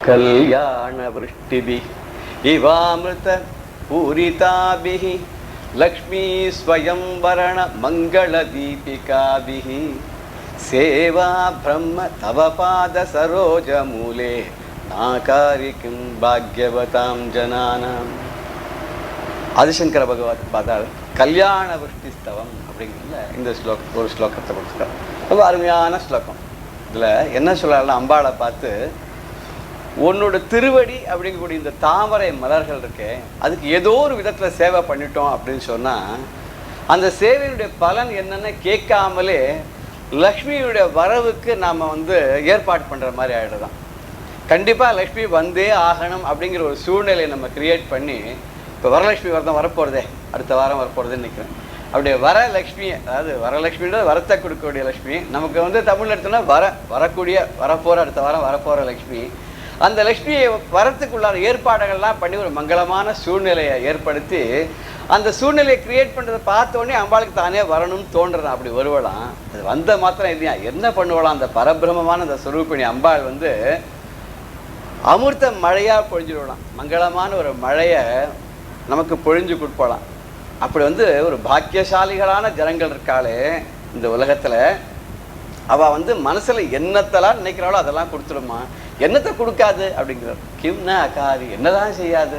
कल्याणवृष्टिभिः इवामृत पूरिताभिः लक्ष्मी स्वयंवरणमङ्गलदीपिकाभिः सेवा ब्रह्म तव पादसरोजमूले नाकारिकिं भाग्यवतां जनानाम् ஆதிசங்கர பகவத் பார்த்தால் கல்யாண விருஷ்டி ஸ்தவம் அப்படிங்கிறதுல இந்த ஸ்லோக் ஒரு ஸ்லோகத்தை கொடுத்துருக்காரு ரொம்ப அருமையான ஸ்லோகம் இதில் என்ன சொல்லலாம் அம்பாளை பார்த்து உன்னோட திருவடி அப்படிங்கக்கூடிய இந்த தாமரை மலர்கள் இருக்கே அதுக்கு ஏதோ ஒரு விதத்தில் சேவை பண்ணிட்டோம் அப்படின்னு சொன்னால் அந்த சேவையினுடைய பலன் என்னென்னு கேட்காமலே லக்ஷ்மியுடைய வரவுக்கு நாம் வந்து ஏற்பாடு பண்ணுற மாதிரி ஆகிடுதான் கண்டிப்பாக லக்ஷ்மி வந்தே ஆகணும் அப்படிங்கிற ஒரு சூழ்நிலையை நம்ம கிரியேட் பண்ணி இப்போ வரலட்சுமி வரதான் வரப்போகிறதே அடுத்த வாரம் வரப்போகிறதுன்னு நிற்கிறேன் அப்படியே வரலட்சுமி அதாவது வரலட்சுமின்றது வரத்தை கொடுக்கக்கூடிய லக்ஷ்மி. நமக்கு வந்து தமிழ் எடுத்தோம்னா வர வரக்கூடிய வரப்போகிற அடுத்த வாரம் வரப்போகிற லக்ஷ்மி. அந்த லக்ஷ்மியை வரத்துக்குள்ளான ஏற்பாடுகள்லாம் பண்ணி ஒரு மங்களமான சூழ்நிலையை ஏற்படுத்தி அந்த சூழ்நிலையை கிரியேட் பண்ணுறதை பார்த்த உடனே அம்பாளுக்கு தானே வரணும்னு தோன்றதான் அப்படி வருவலாம். அது வந்த மாத்திரம் இல்லையா? என்ன பண்ணுவலாம்? அந்த பரபிரமமான அந்த சுரூபிணி அம்பாள் வந்து அமிர்த மழையாக பொழிஞ்சிடலாம் மங்களமான ஒரு மழையை நமக்கு பொழிஞ்சு கொடுப்பலாம். அப்படி வந்து ஒரு பாக்கியசாலிகளான ஜனங்கள் இருக்காளே இந்த உலகத்தில். அவள் வந்து மனசில் என்னத்தெல்லாம் நினைக்கிறாளோ அதெல்லாம் கொடுத்துடுமா என்னத்தை கொடுக்காது அப்படிங்கிறார் கிம்னா அகாரி என்னதான் செய்யாது.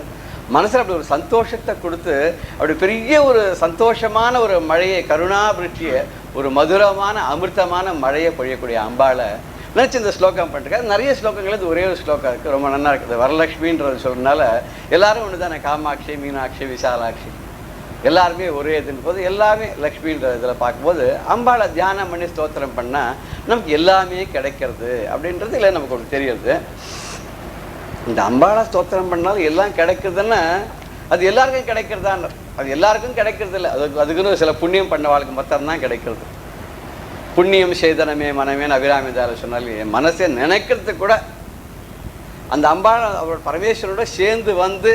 மனசில் அப்படி ஒரு சந்தோஷத்தை கொடுத்து அப்படி பெரிய ஒரு சந்தோஷமான ஒரு மழையை கருணாபிருஷ்டிய ஒரு மதுரமான அமிர்தமான மழையை பொழியக்கூடிய அம்பாளை நினச்சி இந்த ஸ்லோகம் பண்ணிருக்காரு நிறைய ஸ்லோகங்கள் இது ஒரே ஒரு ஸ்லோகம் இருக்குது ரொம்ப நல்லா இருக்குது. வரலட்சுமின்றது சொல்றதுனால எல்லாரும் ஒன்று தானே காமாட்சி மீனாட்சி விசாலாட்சி. எல்லாருமே ஒரே இதுன்னு போது எல்லாமே லக்ஷ்மின்ற இதில் பார்க்கும்போது அம்பாளை தியானம் பண்ணி ஸ்தோத்திரம் பண்ணால் நமக்கு எல்லாமே கிடைக்கிறது அப்படின்றது இல்லை நமக்கு ஒன்று தெரியுது. இந்த அம்பாளை ஸ்தோத்திரம் பண்ணாலும் எல்லாம் கிடைக்குதுன்னா அது எல்லாருக்கும் கிடைக்கிறதான்னு. அது எல்லாருக்கும் கிடைக்கிறது இல்லை. அதுக்கு அதுக்குன்னு சில புண்ணியம் பண்ண வாழ்க்கை மொத்தம் கிடைக்கிறது. புண்ணியம் செய்தனமே மனமே அபிராமிதார சொன்னால் என் மனசை நினைக்கிறது கூட அந்த அம்பாள் அவரோட பரமேஸ்வரோட சேர்ந்து வந்து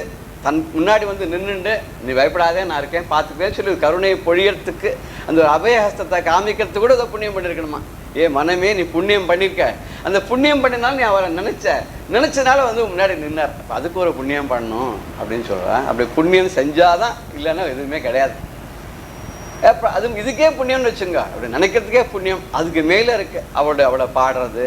தன் முன்னாடி வந்து நின்றுண்டு நீ பயப்படாதே நான் இருக்கேன் பார்த்துப்பேன்னு சொல்லி கருணையை பொழியறதுக்கு அந்த ஒரு அபயஹஸ்தத்தை காமிக்கிறதுக்கு கூட ஏதோ புண்ணியம் பண்ணியிருக்கணுமா ஏ மனமே நீ புண்ணியம் பண்ணியிருக்க அந்த புண்ணியம் பண்ணினாலும் நீ அவரை நினச்ச நினச்சனால வந்து முன்னாடி நின்னார். அப்போ அதுக்கு ஒரு புண்ணியம் பண்ணணும் அப்படின்னு சொல்கிறேன் அப்படி புண்ணியம் செஞ்சாதான் இல்லைன்னா எதுவுமே கிடையாது. அப்போ அதுவும் இதுக்கே புண்ணியம்னு வச்சுங்க அப்படி நினைக்கிறதுக்கே புண்ணியம். அதுக்கு மேலே இருக்குது அவளோட அவளை பாடுறது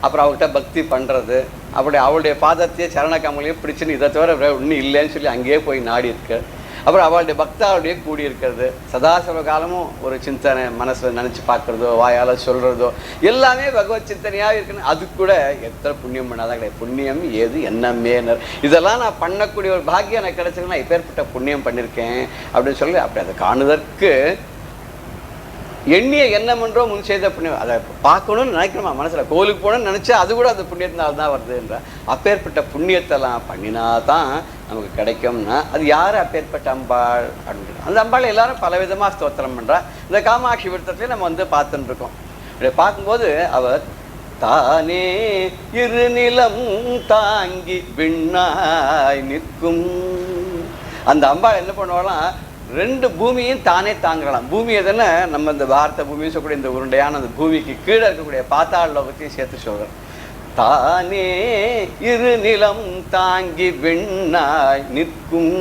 அப்புறம் அவள்கிட்ட பக்தி பண்ணுறது அப்படி அவளுடைய பாதத்தையே சரண கமலையே பிடிச்சுன்னு இதை தவிர வேற ஒன்றும் இல்லைன்னு சொல்லி அங்கேயே போய் நாடி இருக்கு. அப்புறம் அவளுடைய பக்தாவுடைய கூடி இருக்கிறது. சதாசிவ காலமும் ஒரு சிந்தனை மனசில் நினச்சி பார்க்குறதோ வாயால் சொல்கிறதோ எல்லாமே பகவத் சிந்தனையாக இருக்குன்னு அது கூட எத்தனை புண்ணியம் பண்ணாதான் கிடையாது. புண்ணியம் ஏது என்னமேனர் இதெல்லாம் நான் பண்ணக்கூடிய ஒரு பாக்கியம் எனக்கு கிடைச்சிருக்குன்னா இப்பேற்பட்ட புண்ணியம் பண்ணியிருக்கேன் அப்படின்னு சொல்லி அப்படி அதை காணுதற்கு எண்ணிய எண்ணம் என்றோ முன் செய்த புண்ணியம். அதை பார்க்கணும்னு நினைக்கிறோமா? மனசில் கோவிலுக்கு போகணும்னு நினச்சா அது கூட அந்த புண்ணியத்தினால தான் வருதுன்ற அப்பேற்பட்ட புண்ணியத்தெல்லாம் பண்ணினா தான் நமக்கு கிடைக்கும்னா அது யார் அப்பேற்பட்ட அம்பாள் அப்படின்னு அந்த அம்பாள் எல்லாரும் பலவிதமாக ஸ்தோத்திரம் பண்ணுறா இந்த காமாட்சி விருத்தத்தையும் நம்ம வந்து பார்த்துட்டு இருக்கோம் இப்படி பார்க்கும்போது அவர் தானே இருநிலம் தாங்கி விண்ணாய் நிற்கும். அந்த அம்பாள் என்ன பண்ணுவாலாம் ரெண்டு பூமியும் தானே தாங்கலாம். பூமி எதுன்னா நம்ம இந்த பாரத பூமி சொல்லக்கூடிய இந்த உருண்டையான அந்த பூமிக்கு கீழே இருக்கக்கூடிய பாத்தாள் லோகத்தையும் சேர்த்து சொல்கிறோம் தானே இரு நிலம் தாங்கி விண்ணாய் நிற்கும்.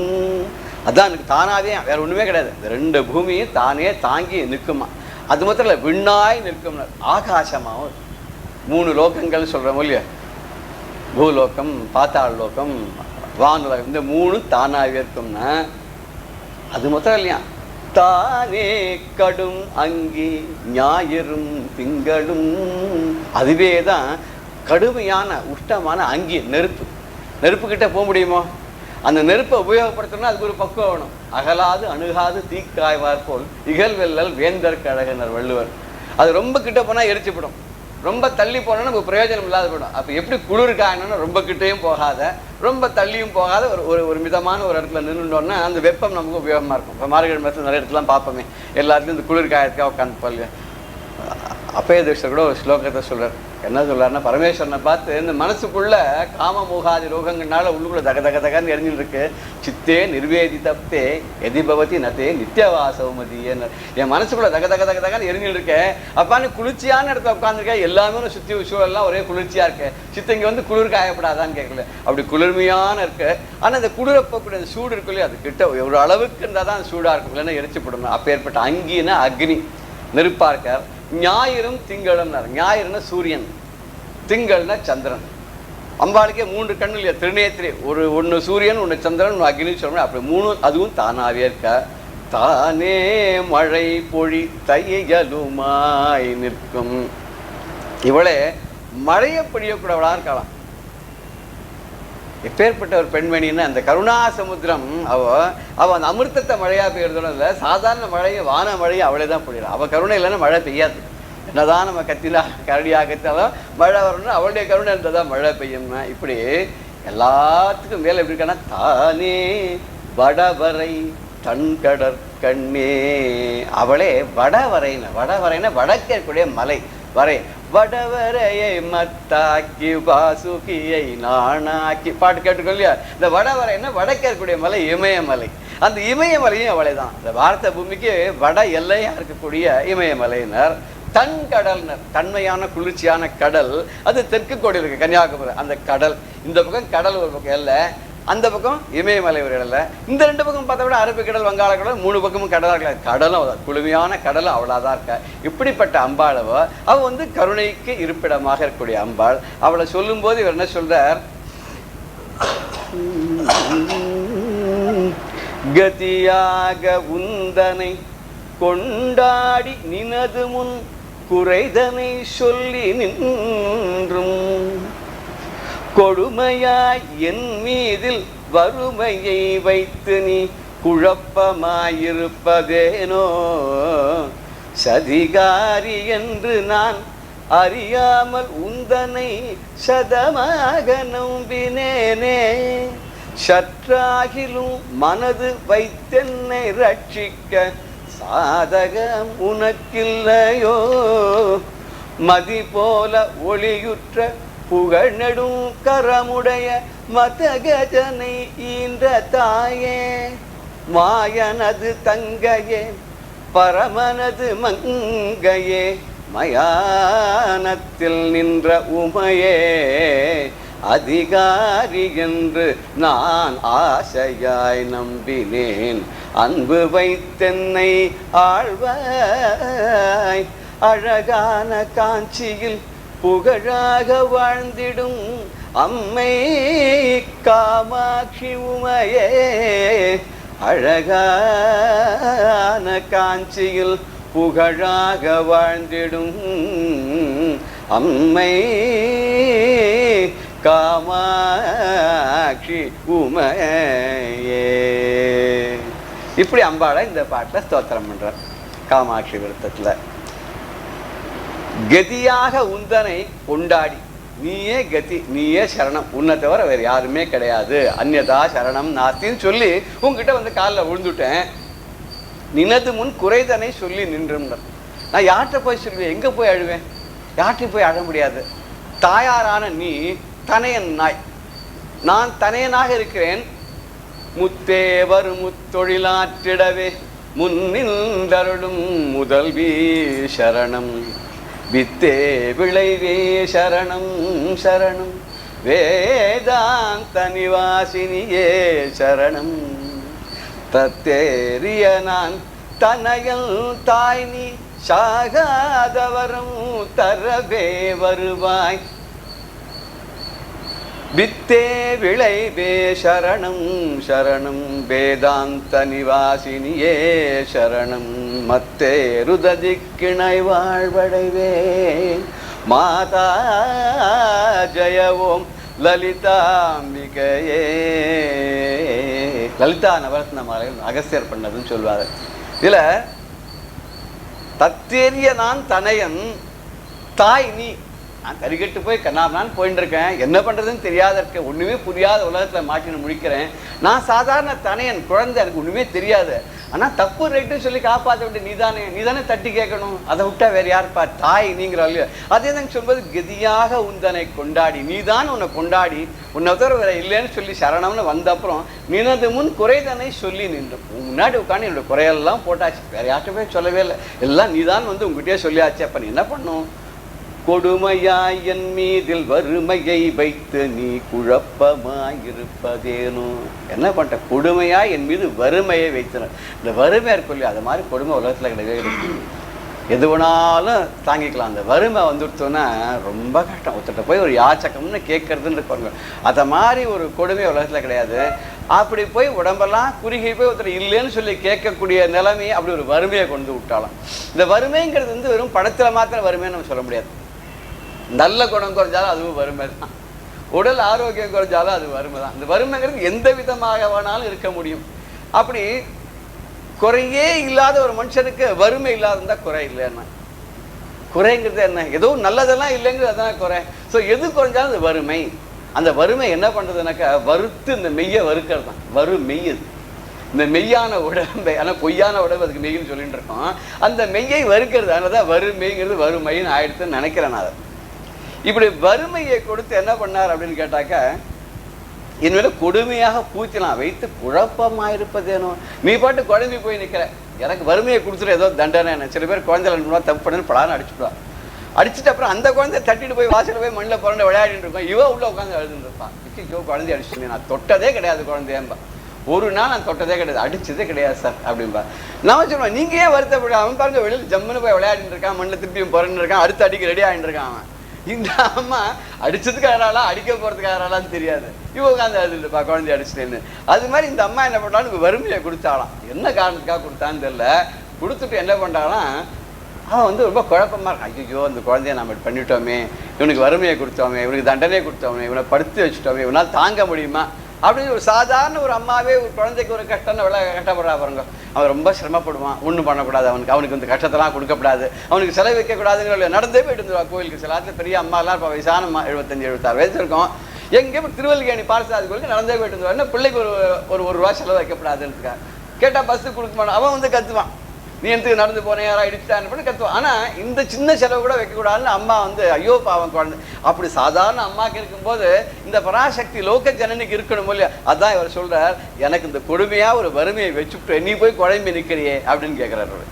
அதான் எனக்கு தானாகவே வேற ஒன்றுமே கிடையாது. இந்த ரெண்டு பூமியும் தானே தாங்கி நிற்குமா? அது மாத்திரம் இல்லை விண்ணாய் நிற்கும். ஆகாசமாகவும் மூணு லோகங்கள் சொல்கிறோம் இல்லையா? பூலோகம் பாத்தாள் லோகம் வானுலகம் இந்த மூணு தானாகவே இருக்கும்னா அது மொத்தம் இல்லையா? தானே கடும் அங்கி ஞாயிறும் திங்களும். அதுவே தான் கடுமையான உஷ்டமான அங்கி நெருப்பு. நெருப்புக்கிட்ட போக முடியுமோ? அந்த நெருப்பை உபயோகப்படுத்தணும்னா அதுக்கு ஒரு பக்குவம் வேணும். அகலாது அணுகாது தீக்காய்வார் போல் இகழ்வெல்லல் வேந்தர் கழகனர் வள்ளுவர். அது ரொம்ப கிட்ட போனால் எரிச்சுப்படும் ரொம்ப தள்ளி போனால் நமக்கு பிரயோஜனம் இல்லாத போயிடும். அப்போ எப்படி குளிர் காயணும்னா ரொம்ப கிட்டேயும் போகாத ரொம்ப தள்ளியும் போகாத ஒரு ஒரு ஒரு மிதமான ஒரு இடத்துல நின்றுட்டோம்னா அந்த வெப்பம் நமக்கு உபயோகமாக இருக்கும். இப்போ மார்கழி மாதத்தில் நிறைய இடத்துலாம் பார்ப்போமே. எல்லாத்துலேயும் இந்த குளிர் காயத்துக்காக உட்காந்து பல்ல அப்பயதீஷர் கூட ஒரு ஸ்லோகத்தை சொல்கிறார் என்ன சொல்கிறாருன்னா பரமேஸ்வரனை பார்த்து இந்த மனசுக்குள்ளே காம மூகாதி ரோகங்கள்னால உள்ளுக்குள்ளே தக தக தகன்னு எரிஞ்சுட்டு சித்தே நிர்வேதி தப்தே எதிபவதி நத்தே நித்தியவாசவமதி என் மனசுக்குள்ளே தக தக தக தகன்னு எரிஞ்சுட்டு அப்பான்னு குளிர்ச்சியான இடத்துல உட்காந்துருக்கேன் எல்லாமே சுற்றி சூழல்லாம் ஒரே குளிர்ச்சியாக இருக்கு. சித்தங்க வந்து குளிர் காயப்படாதான்னு கேட்கல அப்படி குளிர்மையான இருக்கு. ஆனால் அந்த குளிரப்பக்கூடிய அந்த சூடு இருக்கு இல்லையா அது கிட்ட ஒரு அளவுக்கு இருந்தால் தான் சூடாக இருக்கும். இல்லைன்னா எரிச்சு போடணும். அப்பேற்பட்ட அங்கினா அக்னி. நெருப்பாக இருக்கார். ஞாயிறும் திங்களும் ஞாயிறுனா சூரியன் திங்கள்னா சந்திரன். அம்பாளுக்கே மூன்று கண்ணு இல்லையா திருநேத்திரி. ஒரு ஒன்று சூரியன் ஒன்று சந்திரன் ஒன்று அக்னி சொல்லணும் அப்படி மூணு அதுவும் தானாகவே இருக்க. தானே மழை பொழி தையலுமாய் நிற்கும். இவளே மழையை பொழியக்கூடவளாக இருக்கலாம் எப்பேற்பட்ட ஒரு பெண்மணின்னு அந்த கருணா சமுத்திரம் அவ அவ அந்த அமிர்தத்தை மழையா பெய்யறதோட இல்லை சாதாரண மழையை வான மழையை அவளே தான் பொழியலாம் அவள் கருணை இல்லைன்னா மழை பெய்யாது. என்னதான் நம்ம கத்தினா கரடியாக கத்தினாலும் மழை வரணும்னா அவளுடைய கருணை இருந்தால் தான் மழை பெய்யும்னா இப்படி எல்லாத்துக்கும் மேலே எப்படி இருக்கான்னா தானே வடவரை தன்கடற் கண்ணே அவளே வடவரைன வடவரைன வடக்கே இருக்கக்கூடிய மலை. வரை வடவரையை மத்தாக்கி வாசுகியை நானாக்கி பாட்டு கேட்டுக்கோ இல்லையா? இந்த வடவரைன்னா வடக்கே இருக்கக்கூடிய மலை இமயமலை. அந்த இமயமலையும் அவளை தான் இந்த பாரத பூமிக்கு வட எல்லையா இருக்கக்கூடிய இமயமலையினர். தன் கடல்னர் தன்மையான குளிர்ச்சியான கடல். அது தெற்கு கோடி இருக்கு கன்னியாகுமரி. அந்த கடல். இந்த பக்கம் கடல் ஒரு பக்கம் இல்லை. அந்த பக்கம் இமயமலை ஒரு இடல இந்த ரெண்டு பக்கம் பார்த்தா விட அரபிக்கடல் வங்காள கடல் மூணு பக்கமும் கடலாக இருக்க கடலும் குழுமையான கடலும் அவ்வளோதான் இருக்கா. இப்படிப்பட்ட அம்பாளவோ அவ வந்து கருணைக்கு இருப்பிடமாக இருக்கக்கூடிய அம்பாள். அவளை சொல்லும்போது இவர் என்ன சொல்றார்? கதியாக உந்தனை கொண்டாடி நினது முன் குறைதனை சொல்லி நின்றும். கொடுமையாய் என் மீதில் வறுமையை வைத்து நீ குழப்பமாயிருப்பதேனோ? சதிகாரி என்று நான் அறியாமல் உந்தனை சதமாக நம்பினேனே. சற்றாகிலும் மனது வைத்தென்னை ரட்சிக்க சாதகம் உனக்கில்லையோ? மதி போல ஒளியுற்ற புகழ்நெடும் கரமுடைய மதகஜனை ஈன்ற தாயே. மாயனது தங்கையே பரமனது மங்கையே மயானத்தில் நின்ற உமையே. அதிகாரி என்று நான் ஆசையாய் நம்பினேன். அன்பு வைத்தென்னை ஆழ்வாய் அழகான காஞ்சியில் புகழாக வாழ்ந்திடும் அம்மை காமாட்சி உமையே. அழகான காஞ்சியில் புகழாக வாழ்ந்திடும் அம்மை காமாட்சி உமையே. இப்படி அம்பாளை இந்த பாட்டில் ஸ்தோத்திரம் பண்ணுறார் காமாட்சி விருத்தத்தில். கதியாக உந்தனை கொண்டாடி. நீயே கதி நீயே சரணம். உன்னை தவிர வேறு யாருமே கிடையாது. அந்நதா சரணம் நாஸ்தின்னு சொல்லி உங்ககிட்ட வந்து காலில் விழுந்துட்டேன். நினது முன் குறைதனை சொல்லி நின்றும்னர். நான் யார்கிட்ட போய் சொல்லுவேன்? எங்கே போய் அழுவேன்? யார்கிட்டையும் போய் அழ முடியாது. தாயாரான நீ தனையன் நாய். நான் தனையனாக இருக்கிறேன். முத்தேவர் முத்தொழிலாற்றிடவே முன்னின்றருளும் முதல்வி சரணம். வித்தே விளைவே சரணம் சரணம். வேதாந்த நிவாசினியே சரணம். தத்தேரிய நான் தனையல் தாய் நீ சாகாதவரும் தரவே வருவாய். வித்தே விளைவே சரணம் சரணம் வேதாந்த நிவாசினியே சரணம். மத்தே ருததிக்கிணை வாழ்வடைவே. மாதா ஜெயவோம் லலிதாம்பிகையே லலிதா நவரத்ன மாலை அகஸ்தியர் பண்ணதுன்னு சொல்வார். இதில் தத்தேரிய நான் தனையன் தாய் நீ. நான் கறிக்கட்டு போய் கண்ணாமனான்னு போயிட்டு இருக்கேன் என்ன பண்றதுன்னு தெரியாத இருக்கேன் ஒன்றுமே புரியாத உலகத்தில் மாட்டின்னு முடிக்கிறேன். நான் சாதாரண தனையன் குழந்தை எனக்கு ஒன்றுமே தெரியாது. ஆனால் தப்பு ரைட்டுன்னு சொல்லி காப்பாற்ற வேண்டிய நீதானே நீதானே தட்டி கேட்கணும். அதை விட்டா வேற யாருப்பா? தாய் நீங்கிற இல்லையா? அதே தான் சொல்வது கதியாக உந்தனை கொண்டாடி நீதான் உன்னை கொண்டாடி உன்னை தவிர வேற இல்லைன்னு சொல்லி சரணம்னு வந்த அப்புறம் நினது முன் குறைதனை சொல்லி நின்று. முன்னாடி உட்காந்து என்னோட குறையெல்லாம் போட்டாச்சு. வேற யார்கிட்ட போய் சொல்லவே இல்லை. எல்லாம் நீதான் வந்து உங்ககிட்டயே சொல்லியாச்சு. அப்போ நீ என்ன பண்ணும்? கொடுமையாய் என் மீதில் வறுமையை வைத்து நீ குழப்பமாயிருப்பதேனோ? என்ன பண்ணிட்ட கொடுமையாய் என் மீது வறுமையை வைத்தன. இந்த வறுமையாக இருக்கும் இல்லையா? அது மாதிரி கொடுமை உலகத்தில் கிடையவே கிடையாது. எது வேணாலும் தாங்கிக்கலாம். அந்த வறுமை வந்துடுத்தோன்னா ரொம்ப கஷ்டம். ஒருத்தட்ட போய் ஒரு யாச்சக்கம்னு கேட்கறதுன்னு இருப்பாங்க. அதை மாதிரி ஒரு கொடுமை உலகத்தில் கிடையாது. அப்படி போய் உடம்பெல்லாம் குறுகி போய் ஒருத்தர் இல்லைன்னு சொல்லி கேட்கக்கூடிய நிலைமையை அப்படி ஒரு வறுமையை கொண்டு விட்டாலாம். இந்த வறுமைங்கிறது வந்து வெறும் படத்தில் மாத்திரம் வறுமைன்னு நம்ம சொல்ல முடியாது. நல்ல குணம் குறைஞ்சாலும் அதுவும் வறுமை தான் உடல் ஆரோக்கியம் குறைஞ்சாலும் அது வறுமை தான் இந்த வறுமைங்கிறது எந்த விதமாக வேணாலும் இருக்க முடியும். அப்படி குறையே இல்லாத ஒரு மனுஷனுக்கு வறுமை இல்லாதிருந்தா குறை இல்லைன்னா குறைங்கிறது என்ன? ஏதோ நல்லதெல்லாம் இல்லைங்கிறது அதான் குறை. ஸோ எது குறைஞ்சாலும் அது வறுமை. அந்த வறுமை என்ன பண்ணுறதுனாக்கா வறுத்து இந்த மெய்யை வறுக்கிறது தான் வறு மெய் அது இந்த மெய்யான உடம்பை ஆனால் பொய்யான உடம்பு அதுக்கு மெய்ன்னு சொல்லிட்டு இருக்கோம். அந்த மெய்யை வறுக்கிறது அதனால தான் வறுமைங்கிறது வறுமைன்னு ஆயிடுத்துன்னு நினைக்கிறேன் நான். அதை இப்படி வறுமையை கொடுத்து என்ன பண்ணார் அப்படின்னு கேட்டாக்க இனிமேல கொடுமையாக பூச்சலாம் வைத்து குழப்பமாயிருப்பதேனோ? நீ பாட்டு குழம்பி போய் நிற்கிற எனக்கு வறுமையை கொடுத்துட்டு ஏதோ தண்டனை என்ன சில பேர் குழந்தை ரெண்டு தப்பு பண்ணுன்னு படான்னு அடிச்சுடுவா. அடிச்சுட்டு அப்புறம் அந்த குழந்தை தட்டிட்டு போய் வாசல்ல போய் மண்ணில் புரண்டு விளையாடிட்டு இருக்கோம். இவன் உள்ள உட்காந்து எழுதுன்னு இருப்பான் ஐயோ குழந்தை அடிச்சுட்டு நான் தொட்டதே கிடையாது குழந்தையம்பா. ஒரு நாள் நான் தொட்டதே கிடையாது. அடிச்சதே கிடையாது சார் அப்படின்பா நான் சொல்லுவேன் நீங்க ஏன் வருத்தப்பட அவன் பாருங்க வெளியில் ஜம்முன்னு போய் விளையாடிட்டு இருக்கான் மண்ணில் திருப்பியும் புரண்டு இருக்கான் அடுத்த அடிக்கு ரெடி ஆகிட்டு இருக்கான் அவன். இந்த அம்மா அடிச்சதுக்கு யாராலாம் அடிக்க போறதுக்கு யாராலாம் தெரியாது. இவ உட்காந்து அழுதுப்பா குழந்தைய அடிச்சிட்டேன்னு. அது மாதிரி இந்த அம்மா என்ன பண்ணாலும் வறுமையை கொடுத்தாலாம் என்ன காரணத்துக்காக கொடுத்தான்னு தெரியல. கொடுத்துட்டு என்ன பண்ணாலாம் அவன் வந்து ரொம்ப குழப்பமா இருக்கான். ஐயோ அந்த குழந்தைய நம்ம இப்படி பண்ணிட்டோமே. இவனுக்கு வறுமையை கொடுத்தோமே இவனுக்கு தண்டனையை கொடுத்தோமே இவனை படுத்து வச்சுட்டோமே இவனால் தாங்க முடியுமா? அப்படின்னு ஒரு சாதாரண ஒரு அம்மாவே ஒரு குழந்தைக்கு ஒரு கஷ்டம்னு எவ்வளோ கஷ்டப்படுறா பாருங்க. அவன் ரொம்ப சிரமப்படுவான். ஒன்றும் பண்ணக்கூடாது அவனுக்கு. அவனுக்கு வந்து கஷ்டத்தெல்லாம் கொடுக்கக்கூடாது அவனுக்கு செலவு வைக்கக்கூடாதுங்கிற நடந்தே போயிட்டு இருந்துருவா கோயிலுக்கு. சில ஆற்றுல பெரிய அம்மாலாம் இப்போ வயசான அம்மா எழுபத்தஞ்சு எழுபத்தாறு வயசு இருக்கும். எங்கேயும் திருவல்லிக்கேணி பாரசாதி கோயிலுக்கு நடந்தே போயிட்டு இருந்துருவா. என்ன பிள்ளைக்கு ஒரு ஒரு ஒரு ரூபா செலவு வைக்கப்படாதுன்னு கேட்டால் பஸ்ஸுக்கு கொடுக்க மாட்டான். அவன் வந்து கத்துவான். நீ எதுக்கு நடந்து போனேன் யாரா இடிச்சுட்டான்னு பண்ணி கத்துவான் ஆனால் இந்த சின்ன செலவு கூட வைக்கக்கூடாதுன்னு அம்மா வந்து ஐயோ பாவம் குழந்தை. அப்படி சாதாரண அம்மாவுக்கு இருக்கும்போது இந்த பராசக்தி லோக ஜனனுக்கு இருக்கணும் இல்லையா? அதான் இவர் சொல்றார் எனக்கு இந்த கொடுமையாக ஒரு வறுமையை வச்சுட்டு நீ போய் குழம்பி நிற்கிறியே அப்படின்னு கேட்குறாரு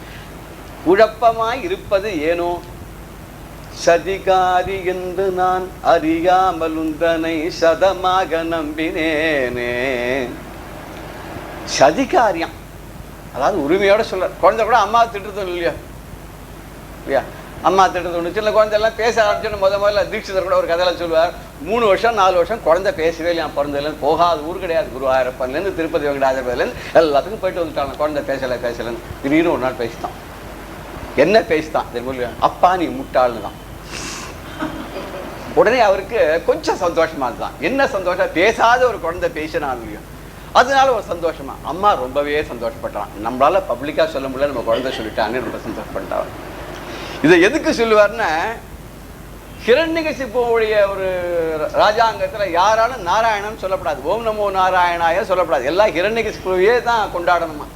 குழப்பமாய் இருப்பது ஏனோ? சதிகாரி என்று நான் அறியாமல் உந்தனை சதமாக நம்பினேனே. சதிகாரியம். அதாவது உரிமையோடு சொல்ற குழந்தை கூட அம்மா திட்டுறது இல்லையா? இல்லையா? அம்மா திட்டுறது ஒன்று சின்ன குழந்தை எல்லாம் பேச ஆரம்பிச்சோன்னு முத முதல்ல தீட்சிதர் கூட ஒரு கதையில சொல்லுவார் மூணு வருஷம் நாலு வருஷம் குழந்தை பேசவே இல்லையா? பிறந்ததுலேருந்து போகாத ஊர் கிடையாது. குருவாயிரப்பன்லேருந்து திருப்பதி வெங்கடாஜபதிலேருந்து எல்லாத்துக்கும் போயிட்டு வந்துட்டாங்க. குழந்தை பேசலை பேசலைன்னு திடீர்னு ஒரு நாள் பேசிட்டான். என்ன பேசிட்டான் தெரியுமா அப்பா நீ முட்டாள்னு தான். உடனே அவருக்கு கொஞ்சம் சந்தோஷமா இருந்தான் என்ன சந்தோஷம்? பேசாத ஒரு குழந்தை பேசினாலும் அதனால ஒரு சந்தோஷமா? அம்மா ரொம்பவே சந்தோஷப்பட்டான். நம்மளால பப்ளிக்காக சொல்ல முடியல நம்ம குழந்தை சொல்லிட்டான்னு ரொம்ப சந்தோஷப்பட்டான். இதை எதுக்கு சொல்லுவார்னா ஹிரண்யகசிப்புடைய ஒரு ராஜாங்கத்தில் யாராலும் நாராயணன் சொல்லப்படாது. ஓம் நமோ நாராயணாய சொல்லப்படாது. எல்லாம் ஹிரண்யகசிப்புவையே தான் கொண்டாடணுமா?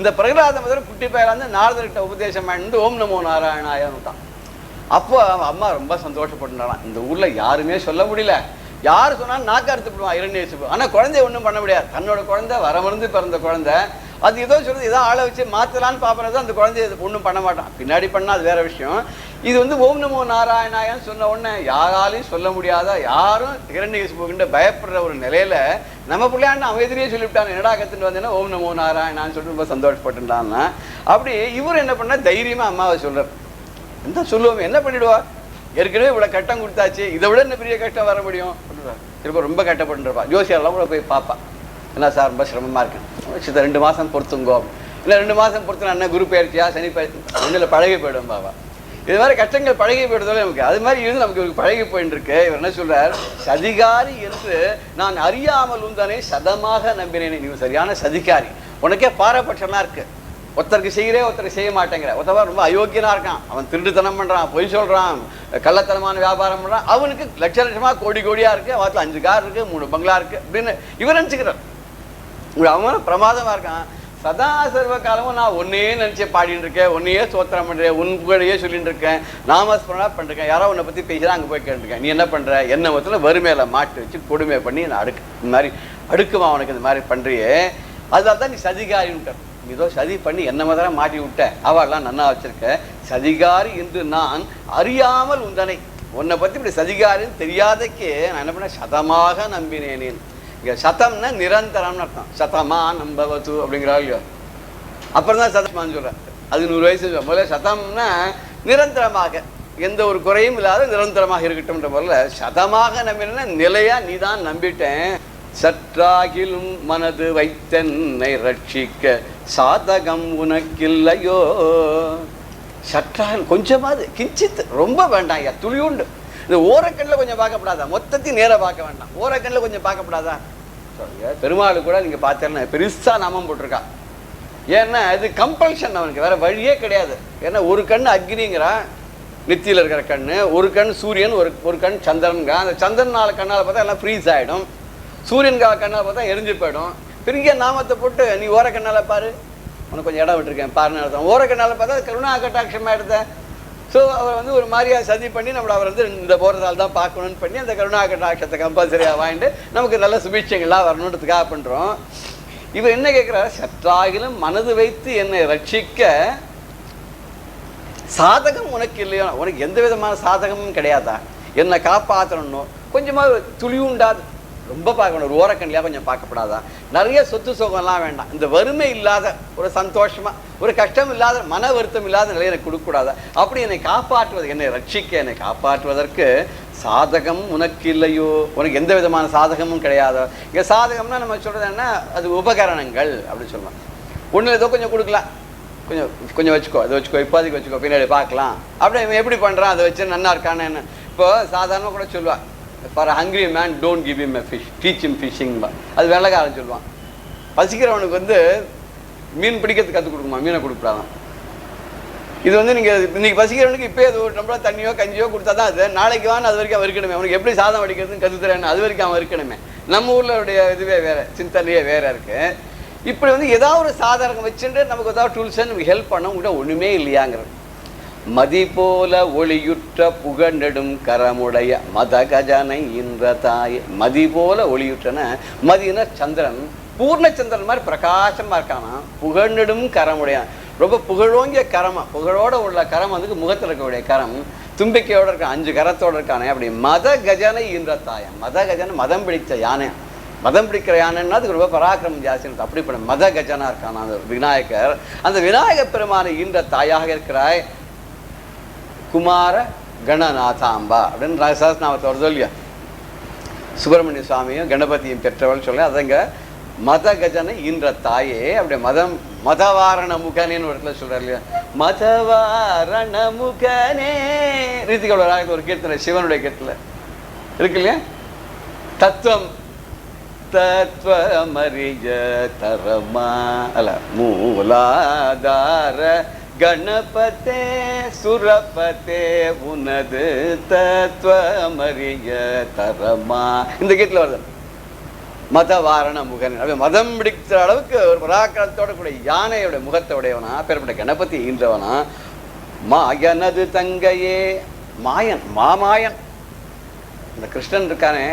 இந்த பிரகலாத முதல் குட்டி பேராந்து நாரதர்கிட்ட உபதேசம் பண்ணிட்டு ஓம் நமோ நாராயணாயன்னு தான் அப்போ அவன் அம்மா ரொம்ப சந்தோஷப்பட்டுனாலாம் இந்த ஊரில் யாருமே சொல்ல முடியல. யார் சொன்னாலும் நாக்கு அறுத்துப்படுவான் இரண்டேசிப்பு ஆனால் குழந்தைய ஒன்றும் பண்ண முடியாது. தன்னோட குழந்தை வரமருந்து பிறந்த குழந்தை. அது ஏதோ சொல்லுது ஏதோ ஆளை வச்சு மாற்றலான்னு பார்ப்பறது அந்த குழந்தைய ஒன்றும் பண்ண மாட்டான். பின்னாடி பண்ணால் அது வேற விஷயம். இது வந்து ஓம் நமோ நாராயணாயன்னு சொன்ன உடனே யாராலையும் சொல்ல முடியாத? யாரும் இரண்டேசிப்புகிட்ட பயப்படுற ஒரு நிலையில நம்ம பிள்ளையாண்டு அவன் எதிரியே சொல்லிவிட்டான். என்னடா கத்துட்டு வந்தேன்னா ஓம் நமோ நாராயணான்னு சொல்லிட்டு ரொம்ப சந்தோஷப்பட்டுட்டான்னா அப்படி இவர் என்ன பண்ணால் தைரியமாக அம்மாவை சொல்கிறார் என்ன சொல்லுவோம்? என்ன பண்ணிவிடுவா ஏற்கனவே இவ்வளோ கட்டம் கொடுத்தாச்சு. இதை விட என்ன பெரிய கஷ்டம் வர முடியும்? திரும்ப ரொம்ப கட்டப்பட்டுருப்பா ஜோசியர்லாம் கூட போய் பார்ப்பா. என்ன சார் ரொம்ப சிரமமாக இருக்கு. சித்த ரெண்டு மாதம் பொறுத்துங்கோ. இல்லை ரெண்டு மாதம் பொறுத்து என்ன குரு பயிற்சியா சனி பயிற்சி ரெண்டில் பழகி போயிடும் பாபா இது மாதிரி கஷ்டங்கள் பழகி போயிடுறதால நமக்கு அது மாதிரி இருந்து நமக்கு இவருக்கு பழகி போயின்னு இருக்கு இவர் என்ன சொல்றார்? சதிகாரி என்று நான் அறியாமல் உந்தனை சதமாக நம்பினேன். நீ சரியான சதிகாரி. உனக்கே பாரபட்சம்லாம் இருக்குது ஒருத்தருக்கு செய்கிறே ஒருத்தருக்கு செய்ய மாட்டேங்கிற ஒருத்தவன் ரொம்ப அயோக்கியனா இருக்கான். அவன் திருட்டுத்தனம் பண்றான் பொய் சொல்றான் கள்ளத்தனமான வியாபாரம் பண்றான். அவனுக்கு லட்ச லட்சமா கோடி கோடியா இருக்கு வாத்துல அஞ்சு கார் இருக்கு மூணு பங்களா இருக்கு அப்படின்னு இவர் நினைச்சுக்கிறான். அவன் பிரமாதமா இருக்கான். சதா சர்வ காலமும் நான் ஒன்னையே நினைச்சு பாடிட்டு இருக்கேன் ஒன்னையே சோத்திரம் பண்றேன் உன் புகழையே சொல்லிட்டு இருக்கேன் நாமஸ்மரணா பண்ணிருக்கேன் யாரோ உன்னை பத்தி பேசுறா அங்க போய் கேட்டுருக்கேன் நீ என்ன பண்ற? என்ன மொத்தத்துல வறுமையில மாட்டு வச்சு கொடுமை பண்ணி நான் அடுக்கு இந்த மாதிரி அடுக்குமா உனக்கு இந்த மாதிரி பண்றியே. அதனால தான் நீ சதிகாரின்னு ஏதோ சதி பண்ணி என்ன மாதிரி மாட்டி விட்டேன். அவெல்லாம் நன்னா வச்சிருக்க. சதிகாரி என்று நான் அறியாமல் உந்தனை. உன்னை பற்றி இப்படி சதிகாரின்னு தெரியாதக்கே நான் என்ன பண்ணேன்? சதமாக நம்பினேனேன் இங்கே சதம்னா நிரந்தரம்னு அர்த்தம். சதமா நம்பவது அப்படிங்கிறா இல்லையோ? அப்புறம் தான் சதமான்னு சொல்கிறேன் அது நூறு வயசு முதல்ல சதம்னா நிரந்தரமாக. எந்த ஒரு குறையும் இல்லாத நிரந்தரமாக இருக்கட்டும்ன்ற முதல்ல சதமாக நம்பினா நிலையா நீ தான் நம்பிட்டேன். சற்றாகிலும் மனது வைத்தன்னை ரட்சிக்க சாதகம் உனக்கில்லையோ? சற்றால் கொஞ்சமாவது கிஞ்சித் ரொம்ப வேண்டாம் ஐயா துளியுண்டு இந்த ஓரக்கண்ணில் கொஞ்சம் பார்க்கப்படாதா? மொத்தத்தையும் நேராக பார்க்க வேண்டாம். ஓரக்கண்ணில் கொஞ்சம் பார்க்கப்படாதா? சொல்லுங்க. பெருமாள் கூட நீங்கள் பார்த்தேன்னா பெருசாக நாமம் போட்டிருக்கா. ஏன்னா இது கம்பல்ஷன் அவனுக்கு வேற வழியே கிடையாது. ஏன்னா ஒரு கண் அக்னிங்கிறான் நெத்தியில் இருக்கிற கண் ஒரு கண் சூரியன் ஒரு ஒரு கண் சந்திரனுங்க அந்த சந்திரன் நாலு கண்ணால் பார்த்தா எல்லாம் ஃப்ரீஸ் ஆகிடும் சூரியன் கண்ணால் பார்த்தா எரிஞ்சு போயிடும். பெரிய நாமத்தை போட்டு நீ ஓர கண்ணால் பாரு. உனக்கு கொஞ்சம் இடம் விட்டுருக்கேன் பாருன்னு அர்த்தம் ஓர கண்ணால் பார்த்தா அது கருணா கட்டாட்சமாக எடுத்தேன். ஸோ அவர் வந்து ஒரு மாதிரியாக சதி பண்ணி நம்மளை அவர் வந்து இந்த போகிறதால தான் பார்க்கணும்னு பண்ணி அந்த கருணா கட்டாட்சத்தை கம்பல்சரியாக வாங்கிட்டு நமக்கு நல்ல சுபீட்சங்கள்லாம் வரணுன்றதுக்காக பண்ணுறோம் இவர் என்ன கேட்குறாரு சற்றாகிலும் மனது வைத்து என்னை ரட்சிக்க சாதகம் உனக்கு இல்லையோ? உனக்கு எந்த விதமான சாதகமும் கிடையாதா? என்னை காப்பாற்றணும் கொஞ்சமாக துளியுண்டாது ரொம்ப பார்க்கணும் ஒரு ஓரக்கண்ணியாக கொஞ்சம் பார்க்கப்படாதா? நிறைய சொத்து சுகம்லாம் வேண்டாம். இந்த வறுமை இல்லாத ஒரு சந்தோஷமா ஒரு கஷ்டம் இல்லாத மன வருத்தம் இல்லாத நிலையை எனக்கு கொடுக்கக்கூடாதா? அப்படி என்னை காப்பாற்றுவது என்னை ரட்சிக்க என்னை காப்பாற்றுவதற்கு சாதகம் உனக்கு இல்லையோ? உனக்கு எந்த விதமான சாதகமும் கிடையாதோ? இங்கே சாதகம்னா நம்ம சொல்றது என்ன? அது உபகரணங்கள் அப்படின்னு சொல்லலாம் ஒன்று ஏதோ கொஞ்சம் கொடுக்கலாம். கொஞ்சம் கொஞ்சம் வச்சுக்கோ அதை வச்சுக்கோ இப்போதைக்கு வச்சுக்கோ பின்னாடி பார்க்கலாம். அப்படியே இவன் எப்படி பண்ணுறான் அதை வச்சு நல்லா இருக்கான்னு என்ன இப்போ சாதாரணமாக கூட சொல்லுவாள் for hungry man don't give him a fish teach him fishing அது வெள்ளக்காரன் சொல்லுவான். பசிக்கிறவனுக்கு வந்து மீன் பிடிக்கிறது கற்றுக் கொடுக்குமா மீனை கொடுக்கூடாதான் இது வந்து நீங்கள் இன்னைக்கு பசிக்கிறவனுக்கு இப்போ அது ஒரு டம்ளர் தண்ணியோ கஞ்சியோ கொடுத்தா தான் அது. நாளைக்கு வான்னு அது வரைக்கும் அவன் இருக்கணுமே. அவனுக்கு எப்படி சாதம் வடிக்கிறதுன்னு கற்றுத்தரேன்னு அது வரைக்கும் அவன் இருக்கணுமே. நம்ம ஊரில் இதுவே வேற சிந்தனையே வேற இருக்கு. இப்படி வந்து ஏதாவது ஒரு சாதாரணம் வச்சுட்டு நமக்கு ஏதாவது டூல்ஸ் நமக்கு ஹெல்ப் பண்ண கூட ஒன்றுமே இல்லையாங்கிறது. மதி போல ஒளியுற்ற புகழ்நெடும் கரமுடைய மதகஜனை இன்ற தாய். மதி போல ஒளியுற்றன மதினா சந்திரன் பூர்ணச்சந்திரன் மாதிரி பிரகாசமா இருக்கானா? புகழ்நெடும் கரமுடையான் ரொம்ப புகழோங்கிய கரமா. புகழோட உள்ள கரம் வந்து முகத்தில் இருக்கக்கூடிய கரம். தும்பிக்கையோட இருக்கான் அஞ்சு கரத்தோட இருக்கானே. அப்படி மத கஜனை இன்ற தாய. மத கஜனை மதம் பிடித்த யானை. மதம் பிடிக்கிற யானைன்னா அதுக்கு ரொம்ப பராக்கிரமம் ஜாஸ்தி அப்படி அப்படிப்பட்ட மத கஜனா இருக்கான் அந்த விநாயகர். அந்த விநாயகர் பெருமானை ஈன்ற தாயாக இருக்கிறாய். குமார கணநாதாம்பா அப்படின்னு சஹஸ்நாமத்தை வருதோ சொல்லியா. சுப்பிரமணிய சுவாமியும் கணபதியும் பெற்றவள் சொல்ல அதங்க மத கஜனை இன்ற தாயே அப்படி மதம் மதவாரண முகனேன்னு ஒரு இடத்துல சொல்கிறார் இல்லையா? மதவாரண முகனே. ரீதிகளோட ராகத்தில் ஒரு கீர்த்தனை சிவனுடைய கீர்த்தனை. இருக்கு இல்லையா? தத்துவம். தத்வமறிய தரமா அல்ல மூலாதார கணபதே சுரபதே உனது தத்துவமரிய தரமா. இந்த கீட்டில் வருது. மதவாரண முகன் அப்படி மதம் பிடிக்கிற அளவுக்கு ஒரு பராக்கிரத்தோட கூடிய யானையோட முகத்தை உடையவனா பேர்பட்ட கணபதி ஈன்றவனா மாயனது தங்கையே மாயன் மாமாயன். இந்த கிருஷ்ணன் இருக்கானே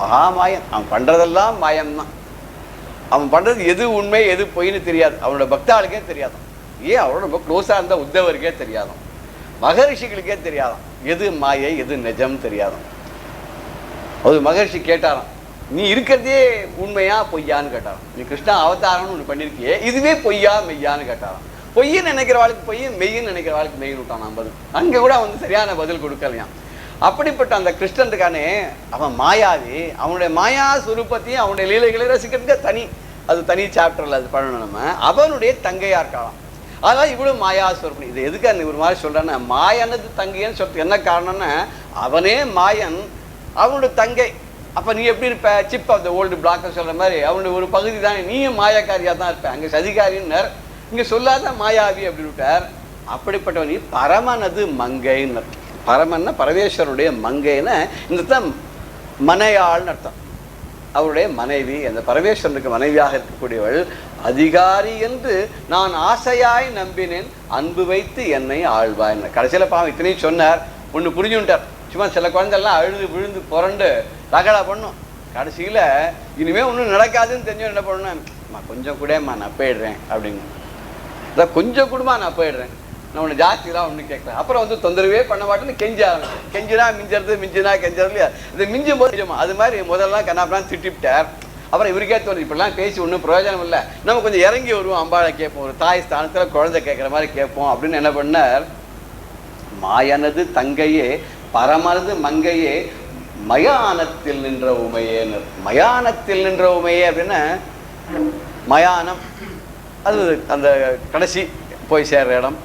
மகாமாயன். அவன் பண்றதெல்லாம் மாயம்தான். அவன் பண்ணுறது எது உண்மை எது பொய்ன்னு தெரியாது. அவனோட பக்தாளுக்கே தெரியாதான் ஏன் அவனோட ரொம்ப க்ளோஸாக இருந்தால் உத்தவருக்கே தெரியாதான் மகரிஷிகளுக்கே தெரியாதாம். எது மாயை எது நிஜம் தெரியாதாம். அது மகரிஷி கேட்டாராம் நீ இருக்கிறதே உண்மையா பொய்யான்னு கேட்டாராம். நீ கிருஷ்ணா அவதாரம்னு ஒன்று பண்ணியிருக்கியே இதுவே பொய்யா மெய்யான்னு கேட்டாராம். பொய்ன்னு நினைக்கிற வாழ்க்கை பொய் மெய்ன்னு நினைக்கிற வாழ்க்கை மெய்னு விட்டான் பதில் அங்கே கூட அவன் வந்து சரியான பதில் கொடுக்கலையாம். அப்படிப்பட்ட அந்த கிருஷ்ணனுக்கானே அவன் மாயாவி அவனுடைய மாயா சுரூபத்தையும் அவனுடைய லீலைகளை ரசிக்கிறதுக்கு தனி அது தனி சாப்டரில் அது பண்ணணும் நம்ம. அவனுடைய தங்கையா இருக்கலாம் அதனால இவ்வளவு மாயா சுரூபம் இது எதுக்கு அந்த ஒரு மாதிரி சொல்றேன்னா மாயனது தங்கைன்னு சொல்றது என்ன காரணம்னா அவனே மாயன் அவனோட தங்கை. அப்ப நீ எப்படி இருப்ப? சிப் ஆஃப் த ஓல்டு பிளாக்னு சொல்ற மாதிரி அவனுடைய ஒரு பகுதி தானே. நீயும் மாயாக்காரியாக தான் இருப்ப. அங்க சதிகாரின்னர். இங்கே சொல்லாத மாயாவி அப்படின்னு விட்டார் அப்படிப்பட்டவன் நீ பரமனது மங்கைன்னு பரமன்னா பரமேஸ்வரனுடைய மங்கைன்னு இந்த மனையாள்னு அர்த்தம். அவருடைய மனைவி அந்த பரமேஸ்வரனுக்கு மனைவியாக இருக்கக்கூடியவள் அதிகாரி என்று நான் ஆசையாய் நம்பினேன் அன்பு வைத்து என்னை ஆழ்வாய் கடைசியில் பாவம் இத்தனையும் சொன்னார். ஒன்று புரிஞ்சுட்டார் சும்மா சில குழந்தைலாம் அழுது விழுந்து புரண்டு ரகடா பண்ணும். கடைசியில் இனிமேல் ஒன்றும் நடக்காதுன்னு தெரிஞ்சு என்ன பண்ணணும்மா கொஞ்சம் கூடம்மா நான் போயிடுறேன் அப்படின்னு. அதான் கொஞ்சம் கூடமா நான் போயிடுறேன். நான் ஒன்று ஜாஸ்திலாம் ஒன்றும் கேட்கல. அப்புறம் வந்து தொந்தரவே பண்ண மாட்டேன்னு கெஞ்ச ஆரம்பிச்சேன். கெஞ்சினா மிஞ்சறது மிஞ்சினா கெஞ்சறது இல்லையா? இது மிஞ்சும் போது அது மாதிரி முதல்லாம் கண்ணாப்பெல்லாம் திட்டிவிட்டார். அப்புறம் இவருக்கே தோணும் இப்படிலாம் பேசி ஒன்றும் பிரயோஜனம் இல்லை. நம்ம கொஞ்சம் இறங்கி வருவோம் அம்பாளை கேட்போம் ஒரு தாய் ஸ்தானத்தில் குழந்தை கேட்குற மாதிரி கேட்போம் அப்படின்னு என்ன பண்ணார்? மாயனது தங்கையே பரமனது மங்கையே மயானத்தில் நின்ற உமையேன்னு மயானத்தில் நின்ற உமையே அப்படின்னா மயானம். அது அந்த கடைசி போய் சேர்ற இடம்.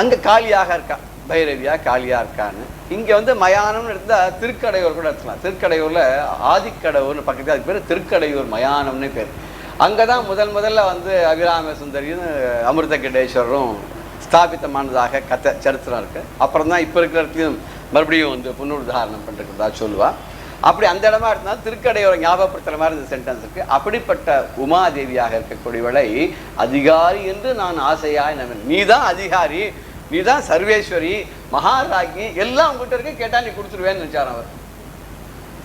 அங்கே காளியாக இருக்கா? பைரவியா காளியா இருக்கான்னு. இங்கே வந்து மயானம்னு எடுத்தால் திருக்கடையூர் கூட எடுத்துக்கலாம். திருக்கடையூரில் ஆதிக்கடவுர்னு பக்கத்தில் அதுக்கு பேர் திருக்கடையூர் மயானம்னு பேர். அங்கே தான் முதல் முதல்ல வந்து அபிராம சுந்தரியும் அமிர்த கடேஸ்வரரும் ஸ்தாபித்தமானதாக கதை சரித்திரம் இருக்குது அப்புறம் தான் இப்போ இருக்கிற இடத்துலையும் மறுபடியும் வந்து புனருத்தாரணம் பண்ணுறதா சொல்லுவாள் அப்படி அந்த இடமா இருந்தால் திருக்கடையோரை ஞாபகப்படுத்துகிற மாதிரி இந்த சென்டென்ஸ் இருக்குது அப்படிப்பட்ட உமாதேவியாக இருக்கக்கூடியவளை அதிகாரி என்று நான் ஆசையாய் நம்பினேன் நீ தான் அதிகாரி நீ தான் சர்வேஸ்வரி மகாராஜி எல்லாம் உங்ககிட்ட இருக்கு கேட்டா நீ கொடுத்துருவேன்னு நினைச்சார் அவர்.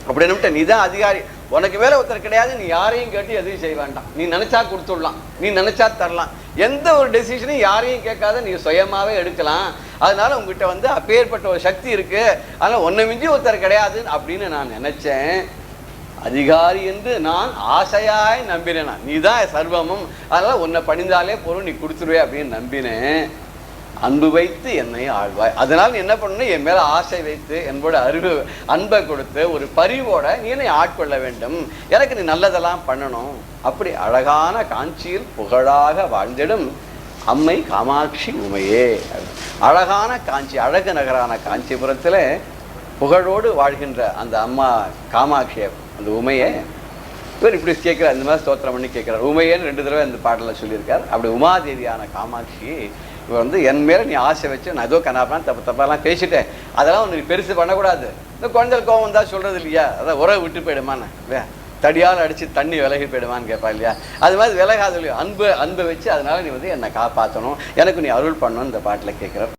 அப்படின்னு நீ தான் அதிகாரி. உனக்கு வேலை ஒருத்தர் கிடையாது நீ யாரையும் கேட்டு எதுவும் செய்ய வேண்டாம். நீ நினைச்சா கொடுத்துடலாம். நீ நினைச்சா தரலாம். எந்த ஒரு டெசிஷனையும் யாரையும் கேட்காத நீ சுயமாவே எடுக்கலாம். அதனால உங்ககிட்ட வந்து அப்பேற்பட்ட ஒரு சக்தி இருக்கு. அதனால ஒன்னை மிஞ்சி ஒருத்தர் கிடையாது அப்படின்னு நான் நினைச்சேன். அதிகாரி என்று நான் ஆசையாய் நம்பினேன் நான். நீ தான் சர்வமும். அதனால உன்னை பணிந்தாலே போதும் நீ கொடுத்துருவே அப்படின்னு நம்பினேன். அன்பு வைத்து என்னை ஆழ்வாய். அதனால் நீ என்ன பண்ணணும்? என் மேலே ஆசை வைத்து என்போட அறிவு அன்பை கொடுத்து ஒரு பரிவோட நீ என்னை ஆட்கொள்ள வேண்டும். எனக்கு நீ நல்லதெல்லாம் பண்ணணும். அப்படி அழகான காஞ்சியில் புகழாக வாழ்ந்திடும் அம்மை காமாட்சி உமையே. அழகான காஞ்சி அழகு நகரான காஞ்சிபுரத்தில் புகழோடு வாழ்கின்ற அந்த அம்மா காமாட்சியை அந்த உமையை இவர் இப்படி கேட்கிறார். இந்த மாதிரி ஸ்தோத்திரம் பண்ணி கேட்குறார். உமையன்னு ரெண்டு தடவை இந்த பாடலில் சொல்லியிருக்கார். அப்படி உமாதேவியான காமாட்சி வந்து என் மேலே நீ ஆசை வச்சு நான் ஏதோ கண்ணாப்பெல்லாம் தப்பு தப்பாலாம் பேசிட்டேன். அதெல்லாம் ஒன்று பெருசு பண்ணக்கூடாது. இந்த குழந்தை கோவம் தான் சொல்கிறது இல்லையா? அதான் உறவு விட்டு போயிடுமான்னு. தடியால் அடித்து தண்ணி விலகி போயிடுமான்னு கேட்பா இல்லையா? அது மாதிரி விலகாது அன்பு அன்பை வச்சு அதனால நீ வந்து என்னை காப்பாற்றணும் எனக்கு நீ அருள் பண்ணணும் இந்த பாட்டில் கேட்குற